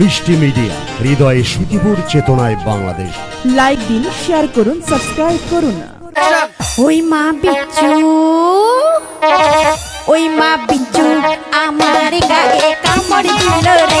মিষ্টি মিডিয়া, হৃদয়ে সুখীপুর চেতনায় বাংলাদেশ। লাইক দিন শেয়ার করুন সাবস্ক্রাইব করুন। ওই মা বিচ্ছু, ওই মা বিচ্ছু, আমার গায়ে কামড় দিল রে।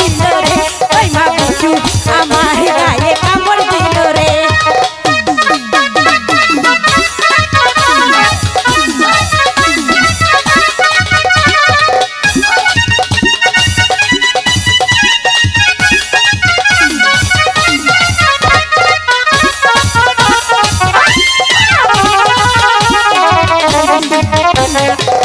কোথায়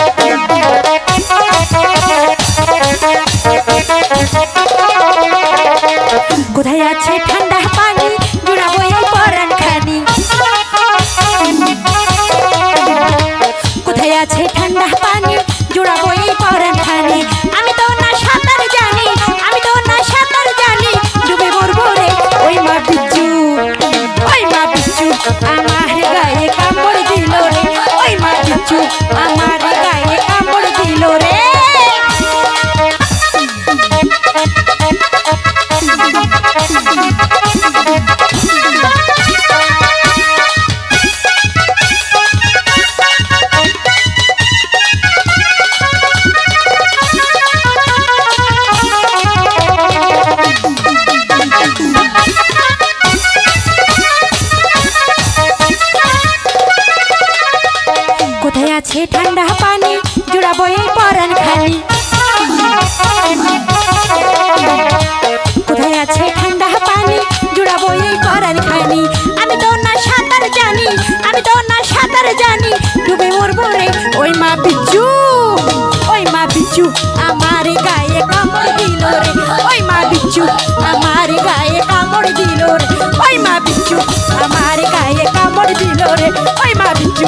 আছে ঠান্ডা পানি? জুড়াবো এই পরান খানি পিচু ওই মা পিচু আমার গায়ে কামড় দিল রে। ওই মা পিচু আমার গায়ে কামড় দিল রে। ওই মা পিচু আমার গায়ে কামড় দিল রে। ওই মা পিচু